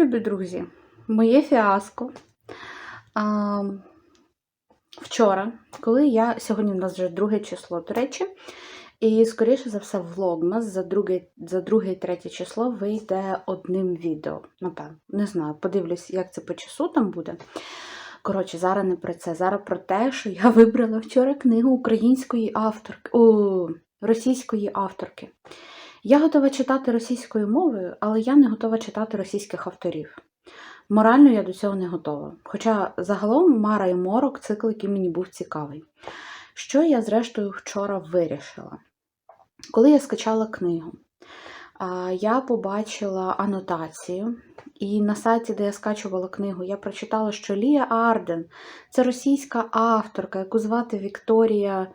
любі друзі, моє фіаско. А, вчора, коли я сьогодні в нас вже друге число, до речі, і, скоріше за все, влогмас за друге, за друге і третє число вийде одним відео. Напевно, не знаю, подивлюсь, як це по часу там буде. Коротше, зараз не про це. Зараз про те, що я вибрала вчора книгу української авторки, о, російської авторки. Я готова читати російською мовою, але я не готова читати російських авторів. Морально я до цього не готова. Хоча загалом Мара і Морок цикл, який мені був цікавий. Що я, зрештою, вчора вирішила? Коли я скачала книгу, я побачила анотацію, і на сайті, де я скачувала книгу, я прочитала, що Лія Арден це російська авторка, яку звати Вікторія.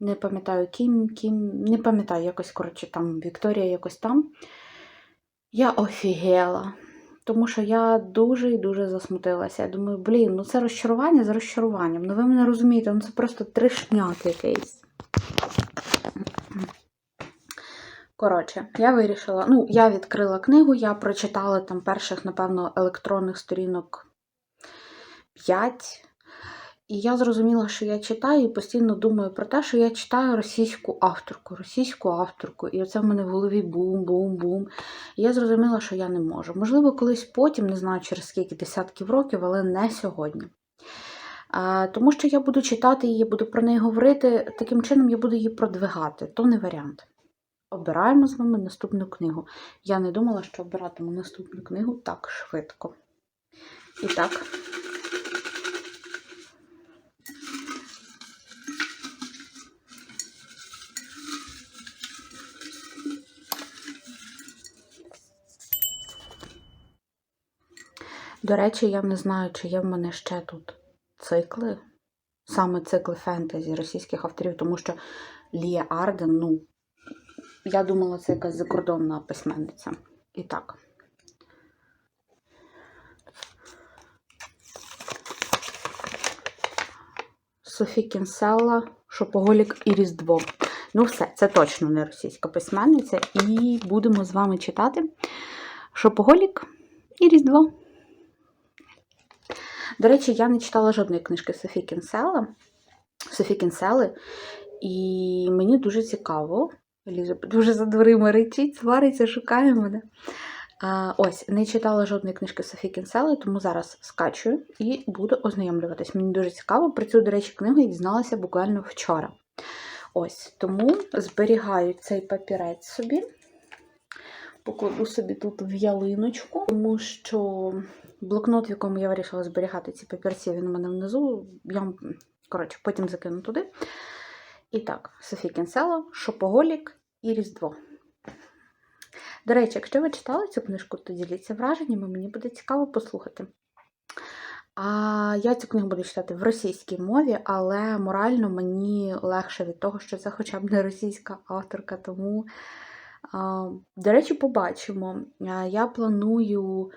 Не пам'ятаю, Кім, Кім, не пам'ятаю, якось, коротше, там Вікторія якось там. Я офігела. Тому що я дуже і дуже засмутилася. Я думаю, блін, ну це розчарування за розчаруванням. Ну ви мене розумієте, ну це просто тришняк якийсь. Коротше, я вирішила, ну, я відкрила книгу, я прочитала там перших, напевно, електронних сторінок 5. І я зрозуміла, що я читаю і постійно думаю про те, що я читаю російську авторку, російську авторку. І оце в мене в голові бум-бум-бум. І я зрозуміла, що я не можу. Можливо, колись потім, не знаю через скільки десятків років, але не сьогодні. А, Тому що я буду читати її, буду про неї говорити, таким чином я буду її продвигати. То не варіант. Обираємо з вами наступну книгу. Я не думала, що обиратиму наступну книгу так швидко. І так. До речі, я не знаю, чи є в мене ще тут цикли, саме цикли фентезі російських авторів, тому що Лія Арден, ну, я думала, це якась закордонна письменниця. І так. Софі Кінселла, Шопоголік і Різдво. Ну, все, це точно не російська письменниця. І будемо з вами читати Шопоголік і Різдво. До речі, я не читала жодної книжки Софі Кінсела, Софі Кінсели, і мені дуже цікаво. Ліза дуже за дверима речить, свариться, шукає мене. А, Ось, не читала жодної книжки Софі Кінсели, тому зараз скачую і буду ознайомлюватись. Мені дуже цікаво. Про цю, до речі, книгу я дізналася буквально вчора. Ось, тому зберігаю цей папірець собі, покладу собі тут в ялиночку, тому що блокнот, в якому я вирішила зберігати ці папірці, він у мене внизу. Я коротше, потім закину туди. І так, Софі Кінсела, Шопоголік і Різдво. До речі, якщо ви читали цю книжку, то діліться враженнями, мені буде цікаво послухати. А я цю книгу буду читати в російській мові, але морально мені легше від того, що це хоча б не російська авторка. Тому, до речі, побачимо. Я планую.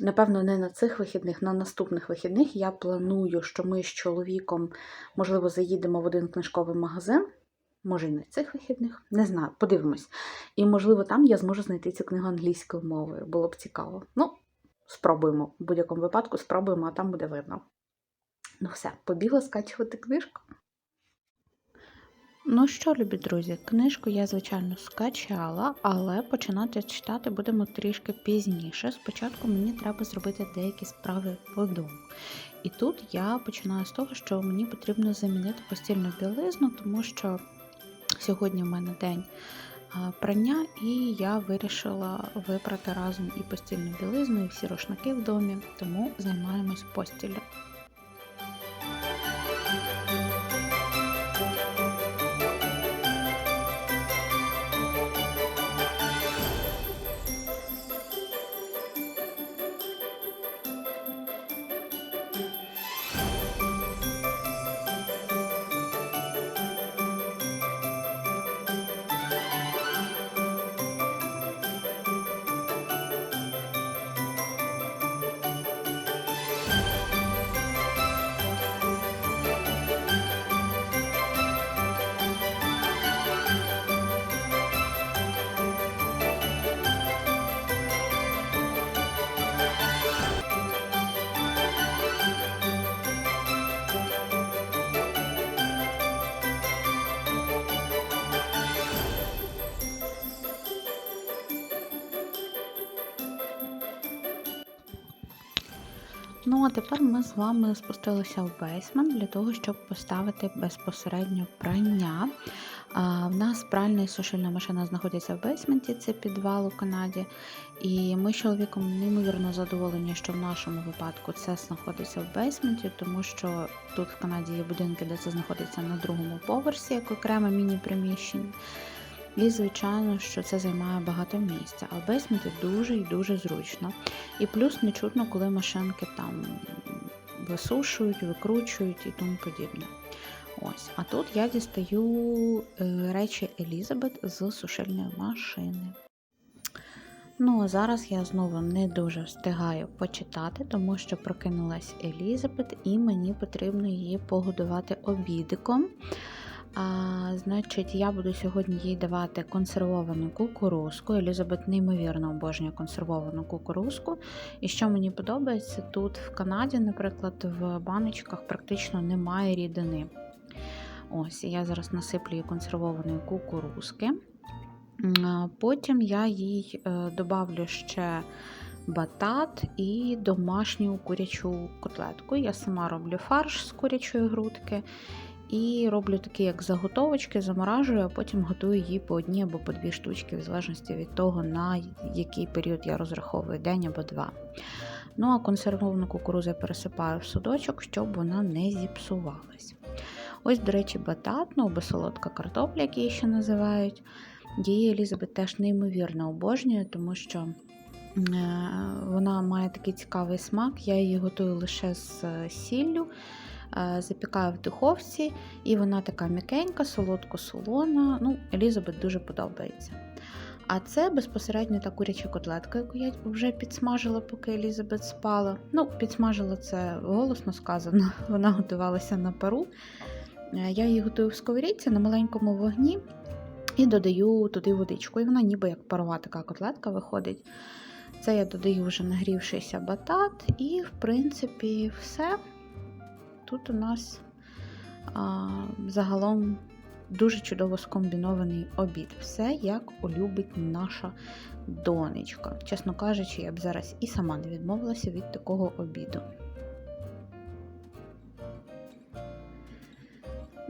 Напевно, не на цих вихідних, на наступних вихідних я планую, що ми з чоловіком, можливо, заїдемо в один книжковий магазин. Може, і на цих вихідних, не знаю, подивимось. І, можливо, там я зможу знайти цю книгу англійською мовою. Було б цікаво. Ну, спробуємо. В будь-якому випадку спробуємо, а там буде видно. Ну, все, побігла скачувати книжку. Ну що, любі друзі, книжку я, звичайно, скачала, але починати читати будемо трішки пізніше. Спочатку мені треба зробити деякі справи по дому. І тут я починаю з того, що мені потрібно замінити постільну білизну, тому що сьогодні в мене день прання, і я вирішила випрати разом і постільну білизну, і всі рушники в домі, тому займаємось постіллю. Ну, а тепер ми з вами спустилися в бейсмент для того, щоб поставити безпосередньо прання. В нас пральна і сушильна машина знаходиться в бейсменті, це підвал у Канаді. І ми з чоловіком неймовірно задоволені, що в нашому випадку це знаходиться в бейсменті, тому що тут в Канаді є будинки, де це знаходиться на другому поверсі, як окреме міні-приміщення. І, звичайно, що це займає багато місця. А в бейсменті дуже і дуже зручно. І плюс не чутно, коли машинки там висушують, викручують і тому подібне. Ось, а тут я дістаю е, речі Елізабет з сушильної машини. Ну, а зараз я знову не дуже встигаю почитати, тому що прокинулась Елізабет, і мені потрібно її погодувати обідиком. А, Значить, я буду сьогодні їй давати консервовану кукурузку. Елізабет неймовірно обожнює консервовану кукурузку. І що мені подобається, тут в Канаді, наприклад, в баночках практично немає рідини. Ось, я зараз насиплю їй консервованої кукурузки. Потім я їй е, добавлю ще батат і домашню курячу котлетку. Я сама роблю фарш з курячої грудки. І роблю такі, як заготовочки, заморажую, а потім готую її по одній або по дві штучки, в залежності від того, на який період я розраховую день або два. Ну а консервовану кукурузу я пересипаю в судочок, щоб вона не зіпсувалась. Ось, до речі, батат, ну або солодка картопля, як її ще називають. Її Елізабет теж неймовірно обожнює, тому що е, вона має такий цікавий смак. Я її готую лише з сіллю, е, запікаю в духовці, і вона така м'якенька, солодко-солона. Ну, Елізабет дуже подобається. А це безпосередньо та куряча котлетка, яку я вже підсмажила, поки Елізабет спала. Ну, підсмажила це голосно сказано, вона готувалася на пару. Е, я її готую в сковорідці на маленькому вогні і додаю туди водичку. І вона ніби як парова така котлетка виходить. Це я додаю вже нагрівшийся батат, і, в принципі, все. Тут у нас а, загалом дуже чудово скомбінований обід. Все, як улюбить наша донечка. Чесно кажучи, я б зараз і сама не відмовилася від такого обіду.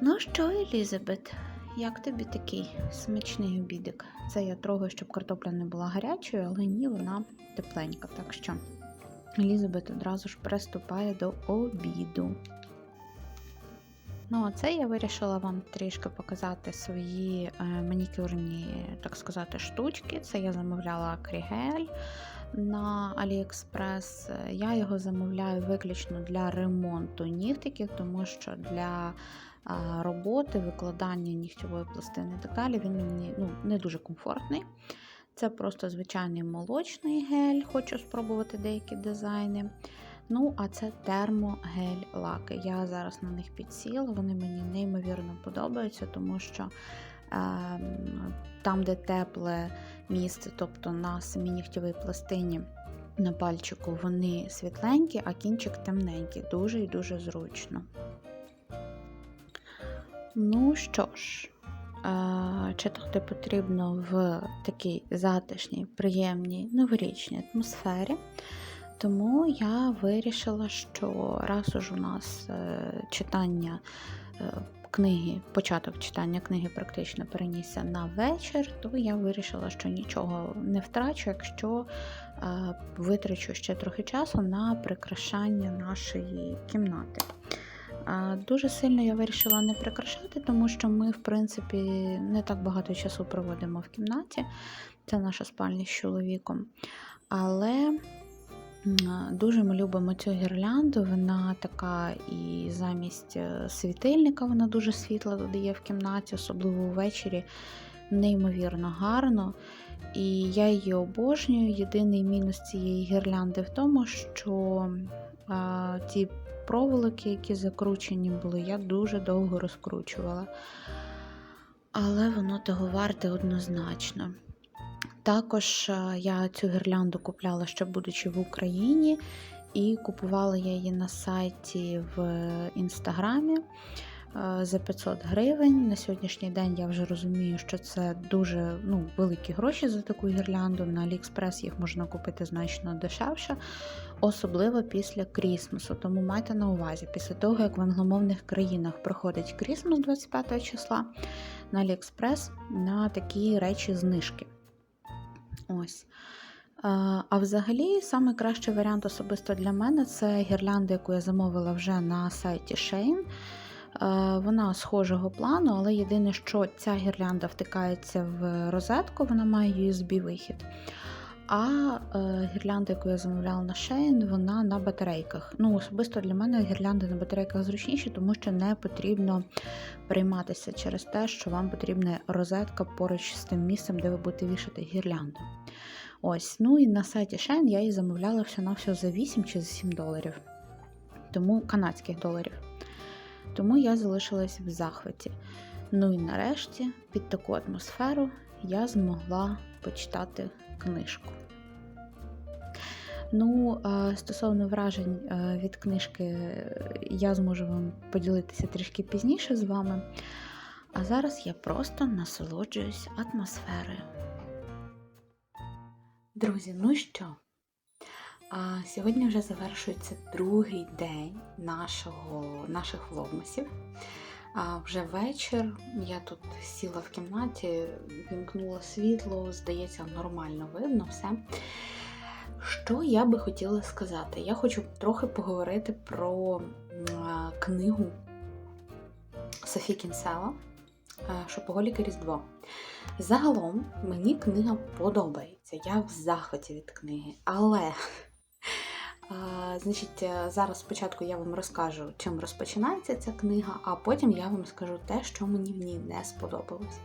Ну що, Елізабет, як тобі такий смачний обідик? Це я трогаю, щоб картопля не була гарячою, але ні, вона тепленька. Так що Елізабет одразу ж приступає до обіду. Ну, це я вирішила вам трішки показати свої е, манікюрні, так сказати, штучки. Це я замовляла акрігель на AliExpress. Я його замовляю виключно для ремонту нігтиків, тому що для роботи, викладання нігтєвої пластини і далі, він мені ну, не дуже комфортний. Це просто звичайний молочний гель, хочу спробувати деякі дизайни. Ну, а це термогель-лаки. Я зараз на них підсіла, вони мені неймовірно подобаються, тому що е, там, де тепле місце, тобто на самій нігтєвій пластині на пальчику, вони світленькі, а кінчик темненький. Дуже і дуже зручно. Ну що ж, читати потрібно в такій затишній, приємній новорічній атмосфері. Тому я вирішила, що раз уж у нас е, читання е, книги, початок читання книги практично перенісся на вечір, то я вирішила, що нічого не втрачу, якщо е, витрачу ще трохи часу на прикрашання нашої кімнати. Дуже сильно я вирішила не прикрашати, тому що ми, в принципі, не так багато часу проводимо в кімнаті. Це наша спальня з чоловіком. Але дуже ми любимо цю гірлянду. Вона така і замість е, світильника, вона дуже світла додає в кімнаті, особливо ввечері. Неймовірно гарно. І я її обожнюю. Єдиний мінус цієї гірлянди в тому, що а, ті проволоки, які закручені були, я дуже довго розкручувала. Але воно того варте однозначно. Також е, я цю гірлянду купляла ще будучи в Україні, і купувала я її на сайті в інстаграмі. е, за 500 гривень. На сьогоднішній день я вже розумію, що це дуже ну, великі гроші за таку гірлянду. На AliExpress їх можна купити значно дешевше, особливо після Крісмасу. Тому майте на увазі, після того, як в англомовних країнах проходить Крісмас 25 числа, на AliExpress на такі речі знижки. Ось. А взагалі, саме кращий варіант особисто для мене це гірлянда, яку я замовила вже на сайті Shein. Е, Вона схожого плану, але єдине, що ця гірлянда втикається в розетку, вона має USB-вихід. А е, гірлянда, яку я замовляла на Shein, вона на батарейках. Ну, особисто для мене гірлянди на батарейках зручніші, тому що не потрібно прийматися через те, що вам потрібна розетка поруч з тим місцем, де ви будете вішати гірлянду. Ось, ну і на сайті Shein я її замовляла все за 8 чи за 7 доларів, тому канадських доларів. Тому я залишилась в захваті. Ну і нарешті, під таку атмосферу, я змогла почитати книжку. Ну, е, стосовно вражень е, від книжки, я зможу вам поділитися трішки пізніше з вами. А зараз я просто насолоджуюсь атмосферою. Друзі, ну що? А, Сьогодні вже завершується другий день нашого, наших влогмасів. А, Вже вечір. Я тут сіла в кімнаті, вімкнула світло, здається, нормально видно все. Що я би хотіла сказати? Я хочу трохи поговорити про книгу Софі Кінсела Шопоголіки Різдво. Загалом мені книга подобається. Я в захваті від книги. Але, значить, зараз спочатку я вам розкажу, чим розпочинається ця книга, а потім я вам скажу те, що мені в ній не сподобалось.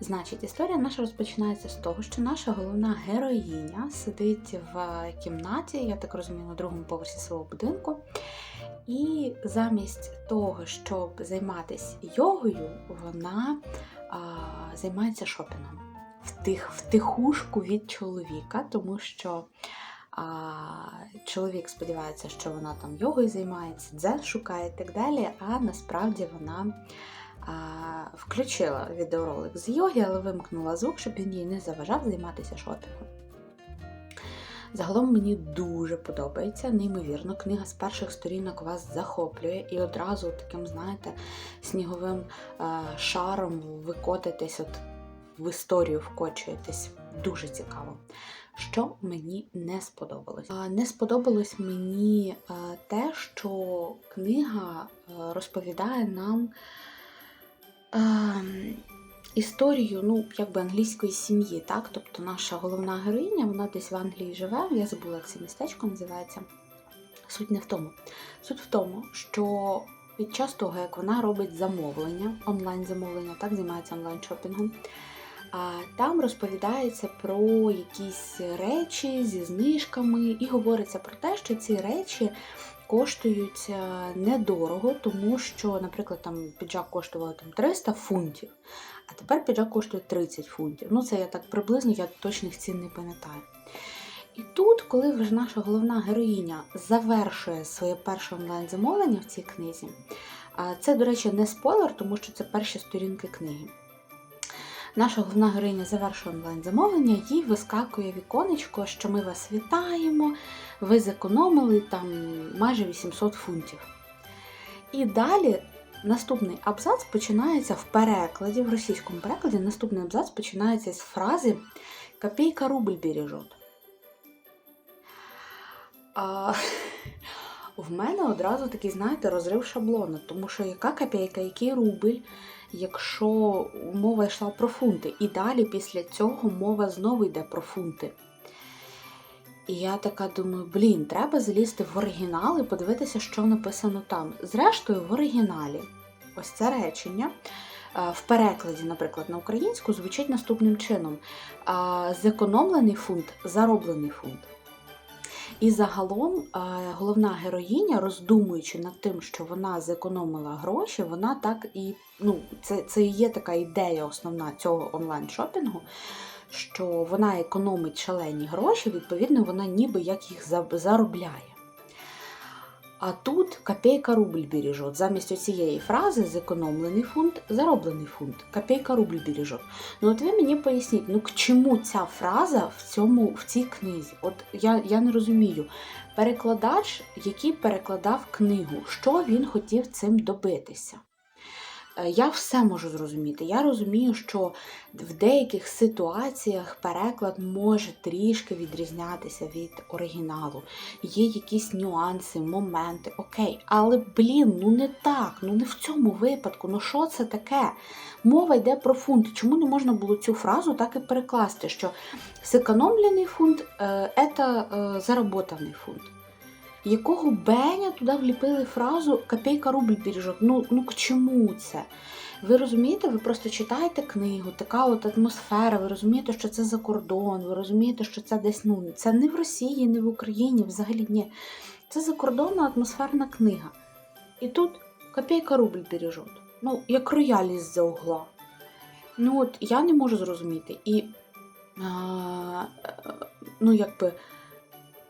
Значить, історія наша розпочинається з того, що наша головна героїня сидить в кімнаті, я так розумію, на другому поверсі свого будинку. І замість того, щоб займатися йогою, вона а, займається шопінгом втих, втихушку від чоловіка, тому що чоловік сподівається, що вона там йогою займається, дзен шукає і так далі. А насправді вона а, включила відеоролик з йоги, але вимкнула звук, щоб він їй не заважав займатися шопінгом. Загалом мені дуже подобається, неймовірно, книга з перших сторінок вас захоплює і одразу таким, знаєте, сніговим е, шаром ви котитесь, от в історію вкочуєтесь. Дуже цікаво. Що мені не сподобалось? Не сподобалось мені е, те, що книга е, розповідає нам ем, історію ну, якби англійської сім'ї. так? Тобто наша головна героїня, вона десь в Англії живе, я забула, як це містечко називається. Суть не в тому. Суть в тому, що під час того, як вона робить замовлення, онлайн-замовлення, так, займається онлайн-шопінгом, там розповідається про якісь речі зі знижками, і говориться про те, що ці речі коштують е, недорого, тому що, наприклад, там піджак коштував там 300 фунтів, а тепер піджак коштує 30 фунтів. Ну, це я так приблизно, я точних цін не пам'ятаю. І тут, коли вже наша головна героїня завершує своє перше онлайн-замовлення в цій книзі, це, до речі, не спойлер, тому що це перші сторінки книги. Наша головна героїня завершує онлайн-замовлення, їй вискакує віконечко, що ми вас вітаємо, ви зекономили там майже 800 фунтів. І далі наступний абзац починається в перекладі, в російському перекладі, наступний абзац починається з фрази Копійка рубль бережет. А, В мене одразу такий, знаєте, розрив шаблону, тому що яка копійка, який рубль, якщо мова йшла про фунти. І далі після цього мова знову йде про фунти. І я така думаю, блін, треба залізти в оригінал і подивитися, що написано там. Зрештою, в оригіналі ось це речення. Е, в перекладі, наприклад, на українську звучить наступним чином: зекономлений фунт, зароблений фунт. І загалом е, головна героїня, роздумуючи над тим, що вона зекономила гроші, вона так і ну, це це і є така ідея основна цього онлайн-шопінгу, що вона економить шалені гроші, відповідно, вона ніби як їх заробляє. А тут копійка рубль бережет. Замість оцієї фрази зекономлений фунт, зароблений фунт. Копійка рубль бережет. Ну от ви мені поясніть, ну к чому ця фраза в цьому в цій книзі? От я, я не розумію. Перекладач, який перекладав книгу, що він хотів цим добитися? Е, Я все можу зрозуміти. Я розумію, що в деяких ситуаціях переклад може трішки відрізнятися від оригіналу. Є якісь нюанси, моменти, окей, але блін, ну не так, ну не в цьому випадку. Ну що це таке? Мова йде про фунт. Чому не можна було цю фразу так і перекласти? Що зекономлений фунт це е, заработаний фунт. Якого Беня туди вліпили фразу копійка рубль бережет? Ну, ну к чому це? Ви розумієте, ви просто читаєте книгу, така от атмосфера, ви розумієте, що це за кордон, ви розумієте, що це десь ну, це не в Росії, не в Україні, взагалі ні. Це закордонна атмосферна книга. І тут копійка рубль бережет. Ну, як рояль із-за угла. Ну от я не можу зрозуміти. І а, ну, якби.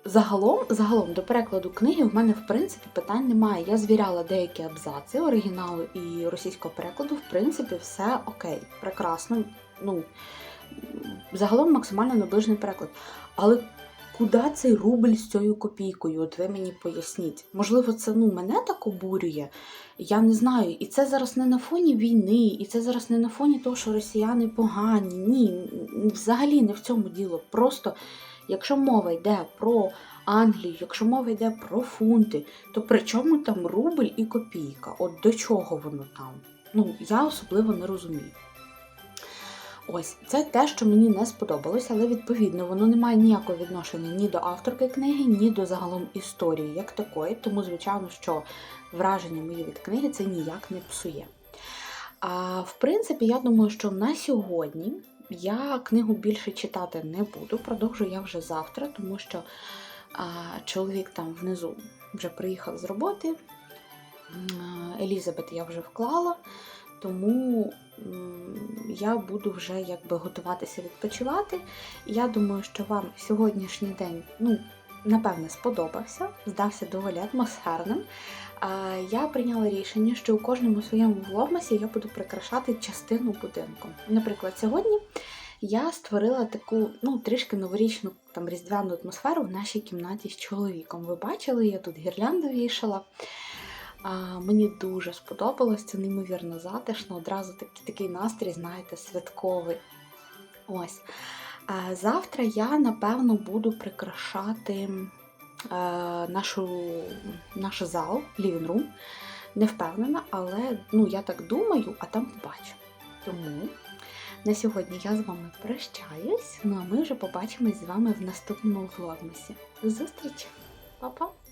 Загалом, загалом до перекладу книги в мене в принципі питань немає. Я звіряла деякі абзаци оригіналу і російського перекладу. В принципі, все окей, прекрасно. Ну, загалом максимально наближений переклад. Але куди цей рубль з цією копійкою? От ви мені поясніть. Можливо, це ну, мене так обурює. Я не знаю. І це зараз не на фоні війни, і це зараз не на фоні того, що росіяни погані. Ні, взагалі не в цьому діло. Просто. Якщо мова йде про Англію, якщо мова йде про фунти, то при чому там рубль і копійка? От до чого воно там? Ну, я особливо не розумію. Ось, це те, що мені не сподобалося, але відповідно воно не має ніякого відношення ні до авторки книги, ні до загалом історії як такої. Тому, звичайно, що враження мої від книги це ніяк не псує. А в принципі, я думаю, що на сьогодні. Я книгу більше читати не буду, продовжу я вже завтра, тому що а, чоловік там внизу вже приїхав з роботи. Елізабет я вже вклала, тому я буду вже якби готуватися відпочивати. Я думаю, що вам сьогоднішній день, ну, напевне, сподобався, здався доволі атмосферним. Я прийняла рішення, що у кожному своєму влогмасі я буду прикрашати частину будинку. Наприклад, сьогодні я створила таку ну, трішки новорічну там різдвяну атмосферу в нашій кімнаті з чоловіком. Ви бачили, я тут гірлянду вішала. Мені дуже сподобалось, це неймовірно затишно. Одразу такий, такий настрій, знаєте, святковий. Ось. Завтра я, напевно, буду прикрашати нашу, наш зал, лівінрум. Не впевнена, але ну, я так думаю, а там побачу. Тому на сьогодні я з вами прощаюсь. Ну а ми вже побачимось з вами в наступному влогмасі. Зустріч! Па-па!